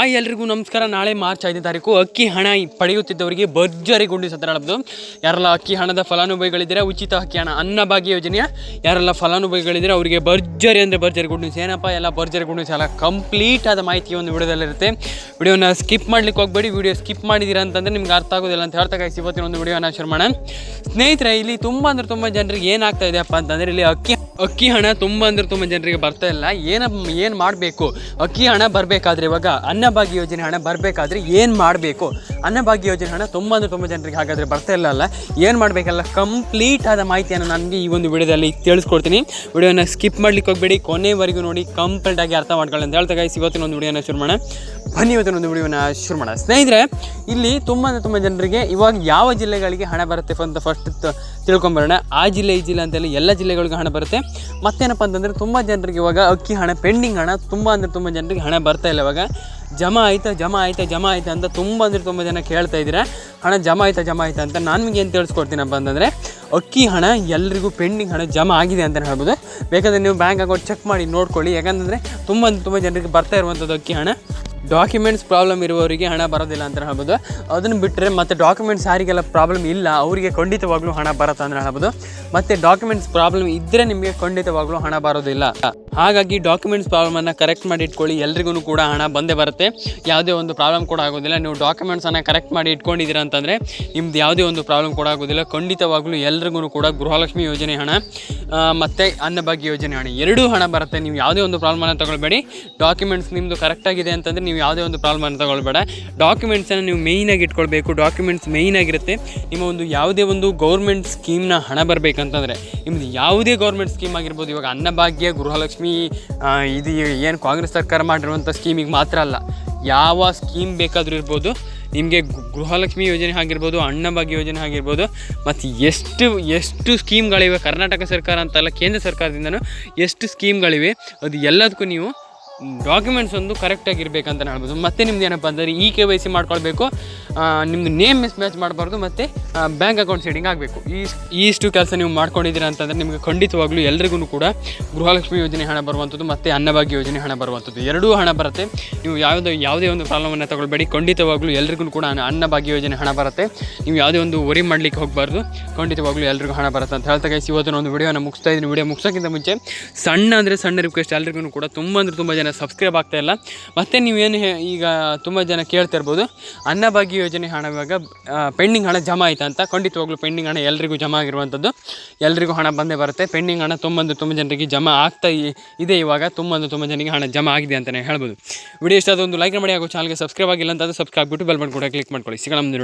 ಆ ಎಲ್ರಿಗೂ ನಮಸ್ಕಾರ. ನಾಳೆ ಮಾರ್ಚ್ ಐದನೇ ತಾರೀಕು ಅಕ್ಕಿ ಹಣ ಪಡೆಯುತ್ತಿದ್ದವರಿಗೆ ಭರ್ಜರಿ ಗುಂಡಿ ಸತ್ರ ಯಾರೆಲ್ಲ ಅಕ್ಕಿ ಹಣದ ಫಲಾನುಭವಿಗಳಿದ್ದರೆ? ಉಚಿತ ಅಕ್ಕಿ ಹಣ ಅನ್ನಭಾಗ್ಯ ಯೋಜನೆಯ ಯಾರೆಲ್ಲ ಫಲಾನುಭವಿಗಳಿದ್ದರೆ? ಅವರಿಗೆ ಭರ್ಜರಿ ಅಂದರೆ ಭರ್ಜರಿ ಗುಂಡಿ ಏನಪ್ಪ ಎಲ್ಲ ಭರ್ಜರಿ ಗುಂಡಿ ಎಲ್ಲ ಕಂಪ್ಲೀಟ್ ಆದ ಮಾಹಿತಿ ಒಂದು ವಿಡಿಯೋದಲ್ಲಿರುತ್ತೆ ವಿಡಿಯೋನ ಸ್ಕಿಪ್ ಮಾಡ್ಲಿಕ್ಕೆ ಹೋಗಬೇಡಿ. ವಿಡಿಯೋ ಸ್ಕಿಪ್ ಮಾಡಿದ್ದೀರಾ ಅಂತಂದರೆ ನಿಮ್ಗೆ ಅರ್ಥ ಆಗೋದಿಲ್ಲ ಅಂತ ಹೇಳ್ತಾ ಇವತ್ತಿನ ಒಂದು ವಿಡಿಯೋನ ಶುರು ಮಾಡೋಣ. ಸ್ನೇಹಿತರೆ, ಇಲ್ಲಿ ತುಂಬ ಅಂದರೆ ತುಂಬ ಜನರಿಗೆ ಏನಾಗ್ತಾ ಇದೆಯಪ್ಪ ಅಂತಂದರೆ ಇಲ್ಲಿ ಅಕ್ಕಿ ಅಕ್ಕಿ ಹಣ ತುಂಬ ಅಂದ್ರೆ ತುಂಬ ಜನರಿಗೆ ಬರ್ತಾ ಇಲ್ಲ. ಏನ ಏನು ಮಾಡಬೇಕು? ಅಕ್ಕಿ ಹಣ ಬರಬೇಕಾದ್ರೆ ಇವಾಗ ಅನ್ನಭಾಗ್ಯ ಯೋಜನೆ ಹಣ ಬರಬೇಕಾದ್ರೆ ಏನು ಮಾಡಬೇಕು? ಅನ್ನಭಾಗ್ಯ ಯೋಜನೆ ಹಣ ತುಂಬ ಅಂದರೆ ತುಂಬ ಜನರಿಗೆ ಹಾಗಾದರೆ ಬರ್ತಾ ಇಲ್ಲ ಅಲ್ಲ. ಏನು ಮಾಡಬೇಕಲ್ಲ? ಕಂಪ್ಲೀಟ್ ಆದ ಮಾಹಿತಿಯನ್ನು ನನಗೆ ಈ ಒಂದು ವಿಡಿಯೋದಲ್ಲಿ ತಿಳಿಸ್ಕೊಡ್ತೀನಿ. ವಿಡಿಯೋನ ಸ್ಕಿಪ್ ಮಾಡ್ಲಿಕ್ಕೆ ಹೋಗಬೇಡಿ. ಕೊನೆವರೆಗೂ ನೋಡಿ ಕಂಪ್ಲೀಟ್ ಆಗಿ ಅರ್ಥ ಮಾಡ್ಕೊಳ್ಳಿ ಅಂತ ಹೇಳ್ತಾ guys, ಇವತ್ತಿನ ಒಂದು ವಿಡಿಯೋನ ಶುರು ಮಾಡೋಣ. ಬನ್ನಿ ಇವತ್ತಿನ ಒಂದು ವಿಡಿಯೋನ ಶುರು ಮಾಡೋಣ. ಸ್ನೇಹಿತರೆ ಇಲ್ಲಿ ತುಂಬ ಅಂದರೆ ತುಂಬ ಜನರಿಗೆ ಇವಾಗ ಯಾವ ಜಿಲ್ಲೆಗಳಿಗೆ ಹಣ ಬರುತ್ತೆ ಅಂತ ಫಸ್ಟ್ ತಿಳ್ಕೊಂಬರೋಣ. ಆ ಜಿಲ್ಲೆ ಈ ಜಿಲ್ಲೆ ಅಂತೇಳಿ ಎಲ್ಲ ಜಿಲ್ಲೆಗಳಿಗೂ ಹಣ ಬರುತ್ತೆ. ಮತ್ತೇನಪ್ಪ ಅಂತಂದರೆ ತುಂಬ ಜನರಿಗೆ ಇವಾಗ ಅಕ್ಕಿ ಹಣ ಪೆಂಡಿಂಗ್ ಹಣ ತುಂಬ ಅಂದರೆ ತುಂಬ ಜನರಿಗೆ ಹಣ ಬರ್ತಾ ಇಲ್ಲ ಇವಾಗ. ಜಮಾ ಆಯ್ತಾ ಜಮಾ ಆಯ್ತಾ ಜಮಾ ಆಯ್ತಾ ಅಂತ ತುಂಬ ಅಂದರೆ ತುಂಬ ಜನ ಕೇಳ್ತಾ ಇದ್ದೀರಾ. ಹಣ ಜಮಾ ಆಯ್ತಾ ಜಮಾ ಆಯ್ತಾ ಅಂತ ನಾನು ನಿಮಗೆ ಏನು ತಿಳಿಸ್ಕೊಡ್ತೀನಪ್ಪ ಅಂತಂದರೆ ಅಕ್ಕಿ ಹಣ ಎಲ್ರಿಗೂ ಪೆಂಡಿಂಗ್ ಹಣ ಜಮಾ ಆಗಿದೆ ಅಂತ ಹೇಳ್ಬೋದು. ಬೇಕಾದರೆ ನೀವು ಬ್ಯಾಂಕ್ ಅಕೌಂಟ್ ಚೆಕ್ ಮಾಡಿ ನೋಡ್ಕೊಳ್ಳಿ. ಯಾಕಂತಂದರೆ ತುಂಬ ತುಂಬ ಜನರಿಗೆ ಬರ್ತಾ ಇರುವಂಥದ್ದು ಅಕ್ಕಿ ಹಣ. ಡಾಕ್ಯುಮೆಂಟ್ಸ್ ಪ್ರಾಬ್ಲಮ್ ಇರುವವರಿಗೆ ಹಣ ಬರೋದಿಲ್ಲ ಅಂತ ಹೇಳ್ಬೋದು. ಅದನ್ನು ಬಿಟ್ಟರೆ ಮತ್ತು ಡಾಕ್ಯುಮೆಂಟ್ಸ್ ಯಾರಿಗೆಲ್ಲ ಪ್ರಾಬ್ಲಮ್ ಇಲ್ಲ, ಅವರಿಗೆ ಖಂಡಿತವಾಗ್ಲೂ ಹಣ ಬರುತ್ತೆ ಅಂತ ಹೇಳ್ಬೋದು. ಮತ್ತು ಡಾಕ್ಯುಮೆಂಟ್ಸ್ ಪ್ರಾಬ್ಲಮ್ ಇದ್ದರೆ ನಿಮಗೆ ಖಂಡಿತವಾಗ್ಲೂ ಹಣ ಬರೋದಿಲ್ಲ. ಹಾಗಾಗಿ ಡಾಕ್ಯುಮೆಂಟ್ಸ್ ಪ್ರಾಬ್ಲಮನ್ನು ಕರೆಕ್ಟ್ ಮಾಡಿ ಇಟ್ಕೊಳ್ಳಿ. ಎಲ್ರಿಗೂ ಕೂಡ ಹಣ ಬಂದೇ ಬರುತ್ತೆ. ಯಾವುದೇ ಒಂದು ಪ್ರಾಬ್ಲಮ್ ಕೂಡ ಆಗೋದಿಲ್ಲ. ನೀವು ಡಾಕ್ಯುಮೆಂಟ್ಸನ್ನು ಕರೆಕ್ಟ್ ಮಾಡಿ ಇಟ್ಕೊಂಡಿದ್ದೀರಾ ಅಂತಂದರೆ ನಿಮ್ದು ಯಾವುದೇ ಒಂದು ಪ್ರಾಬ್ಲಮ್ ಕೂಡ ಆಗೋದಿಲ್ಲ. ಖಂಡಿತವಾಗ್ಲೂ ಎಲ್ರಿಗೂ ಕೂಡ ಗೃಹಲಕ್ಷ್ಮಿ ಯೋಜನೆ ಹಣ ಮತ್ತು ಅನ್ನಭಾಗ್ಯ ಯೋಜನೆ ಹಣ. ಎರಡೂ ಹಣ ಬರುತ್ತೆ. ನೀವು ಯಾವುದೇ ಒಂದು ಪ್ರಾಬ್ಲಮನ್ನು ತಗೊಳ್ಬೇಡಿ. ಡಾಕ್ಯುಮೆಂಟ್ಸ್ ನಿಮ್ಮದು ಕರೆಕ್ಟಾಗಿದೆ ಅಂತಂದರೆ ನೀವು ಯಾವುದೇ ಒಂದು ಪ್ರಾಬ್ಲಮನ್ನು ತಗೊಳ್ಬೇಡ. ಡಾಕ್ಯುಮೆಂಟ್ಸನ್ನು ನೀವು ಮೇಯ್ನಾಗಿ ಇಟ್ಕೊಳ್ಬೇಕು. ಡಾಕ್ಯುಮೆಂಟ್ಸ್ ಮೇಯ್ನ್ ಆಗಿರುತ್ತೆ. ನಿಮ್ಮ ಒಂದು ಯಾವುದೇ ಒಂದು ಗೌರ್ಮೆಂಟ್ ಸ್ಕೀಮ್ನ ಹಣ ಬರಬೇಕಂತಂದರೆ ನಿಮ್ಮದು ಯಾವುದೇ ಗೌರ್ಮೆಂಟ್ ಸ್ಕೀಮ್ ಆಗಿರ್ಬೋದು. ಇವಾಗ ಅನ್ನಭಾಗ್ಯ, ಗೃಹಲಕ್ಷ್ಮಿ ಆ, ಇದು ಏನು ಕಾಂಗ್ರೆಸ್ ಸರ್ಕಾರ ಮಾಡಿರುವಂಥ ಸ್ಕೀಮಿಗೆ ಮಾತ್ರ ಅಲ್ಲ. ಯಾವ ಸ್ಕೀಮ್ ಬೇಕಾದರೂ ಇರ್ಬೋದು ನಿಮಗೆ ಗೃಹಲಕ್ಷ್ಮಿ ಯೋಜನೆ ಆಗಿರ್ಬೋದು ಅನ್ನಭಾಗ್ಯ ಯೋಜನೆ ಆಗಿರ್ಬೋದು ಮತ್ತು ಎಷ್ಟು ಎಷ್ಟು ಸ್ಕೀಮ್ಗಳಿವೆ ಕರ್ನಾಟಕ ಸರ್ಕಾರ ಅಂತಲ್ಲ ಕೇಂದ್ರ ಸರ್ಕಾರದಿಂದನೂ ಎಷ್ಟು ಸ್ಕೀಮ್ಗಳಿವೆ ಅದು ಎಲ್ಲದಕ್ಕೂ ನೀವು ಡಾಕ್ಯುಮೆಂಟ್ಸ್ ಒಂದು ಕರೆಕ್ಟಾಗಿ ಇರಬೇಕಂತ ಹೇಳ್ಬೋದು. ಮತ್ತು ನಿಮ್ದು ಏನಪ್ಪ ಅಂದರೆ ಇ ಕೆ ವೈ ಸಿ ಮಾಡ್ಕೊಳ್ಬೇಕು ನಿಮ್ಮದು ನೇಮ್ ಮಿಸ್ ಮ್ಯಾಚ್ ಮಾಡಬಾರ್ದು ಮತ್ತು ಬ್ಯಾಂಕ್ ಅಕೌಂಟ್ ಸೆಟ್ಟಿಂಗ್ ಆಗಬೇಕು. ಈ ಇಷ್ಟು ಕೆಲಸ ನೀವು ಮಾಡ್ಕೊಂಡಿದ್ದೀರಾ ಅಂತಂದರೆ ನಿಮಗೆ ಖಂಡಿತವಾಗ್ಲೂ ಎಲ್ರಿಗೂ ಕೂಡ ಗೃಹಲಕ್ಷ್ಮಿ ಯೋಜನೆ ಹಣ ಬರುವಂಥದ್ದು ಮತ್ತು ಅನ್ನಭಾಗ್ಯ ಯೋಜನೆ ಹಣ ಬರುವಂಥದ್ದು. ಎರಡೂ ಹಣ ಬರುತ್ತೆ. ನೀವು ಯಾವುದೇ ಯಾವುದೇ ಒಂದು ಪ್ರಾಬ್ಲಮನ್ನು ತಗೊಳ್ಬೇಡಿ. ಖಂಡಿತವಾಗ್ಲೂ ಎಲ್ರಿಗೂ ಕೂಡ ಅನ್ನಭಾಗ್ಯ ಯೋಜನೆ ಹಣ ಬರುತ್ತೆ. ನೀವು ಯಾವುದೇ ಒಂದು ವರಿ ಮಾಡಲಿಕ್ಕೆ ಹೋಗಬಾರ್ದು. ಖಂಡಿತವಾಗ್ಲೂ ಎಲ್ರಿಗೂ ಹಣ ಬರುತ್ತೆ ಅಂತ ಹೇಳ್ತಾ ಇವತ್ತಿನ ಒಂದು ವಿಡಿಯೋನ ಮುಗಿಸ್ತಾ ಇದ್ದೀನಿ. ವಿಡಿಯೋ ಮುಗಿಸೋಕ್ಕಿಂತ ಮುಂಚೆ ಸಣ್ಣ ಅಂದರೆ ಸಣ್ಣ ರಿಕ್ವೆಸ್ಟ್ ಎಲ್ರಿಗೂ ಕೂಡ ತುಂಬ ಅಂದರೆ ತುಂಬ ಸಬ್ಸ್ಕ್ರೈಬ್ ಆಗ್ತಾ ಇಲ್ಲ. ಮತ್ತು ನೀವೇನು ಈಗ ತುಂಬ ಜನ ಕೇಳ್ತಾ ಇರ್ಬೋದು ಅನ್ನಭಾಗ್ಯ ಯೋಜನೆ ಹಣ ಇವಾಗ ಪೆಂಡಿಂಗ್ ಹಣ ಜಮಾ ಆಯ್ತಾ ಅಂತ? ಖಂಡಿತವಾಗ್ಲೂ ಪೆಂಡಿಂಗ್ ಹಣ ಎಲ್ಲರಿಗೂ ಜಮಾ ಆಗಿರುವಂಥದ್ದು ಎಲ್ಲರಿಗೂ ಹಣ ಬಂದೇ ಬರುತ್ತೆ. ಪೆಂಡಿಂಗ್ ಹಣ ತುಂಬಂದು ತುಂಬ ಜನರಿಗೆ ಜಮಾ ಆಗ್ತಾ ಇದೆ ಇವಾಗ. ತುಂಬಂದು ತುಂಬ ಜನರಿಗೆ ಹಣ ಜಮಾ ಆಗಿದೆ ಅಂತಲೇ ಹೇಳ್ಬೋದು. ವಿಡಿಯೋ ಇಷ್ಟ ಅದೊಂದು ಒಂದು ಲೈಕ್ ಮಾಡಿ ಹಾಗೂ ಚಾನಲ್ಗೆ ಸಬ್ಸ್ಕ್ರೈಬ್ ಆಗಿಲ್ಲ ಅಂತಂದ್ರೆ ಸಬ್ಸ್ಕ್ರೈಬ್ ಬಿಟ್ಟು ಬೆಲ್ ಬಟನ್ ಕೂಡ ಕ್ಲಿಕ್ ಮಾಡ್ಕೊಳ್ಳಿ. ಸಿಗೋಣ ಮುಂದೆ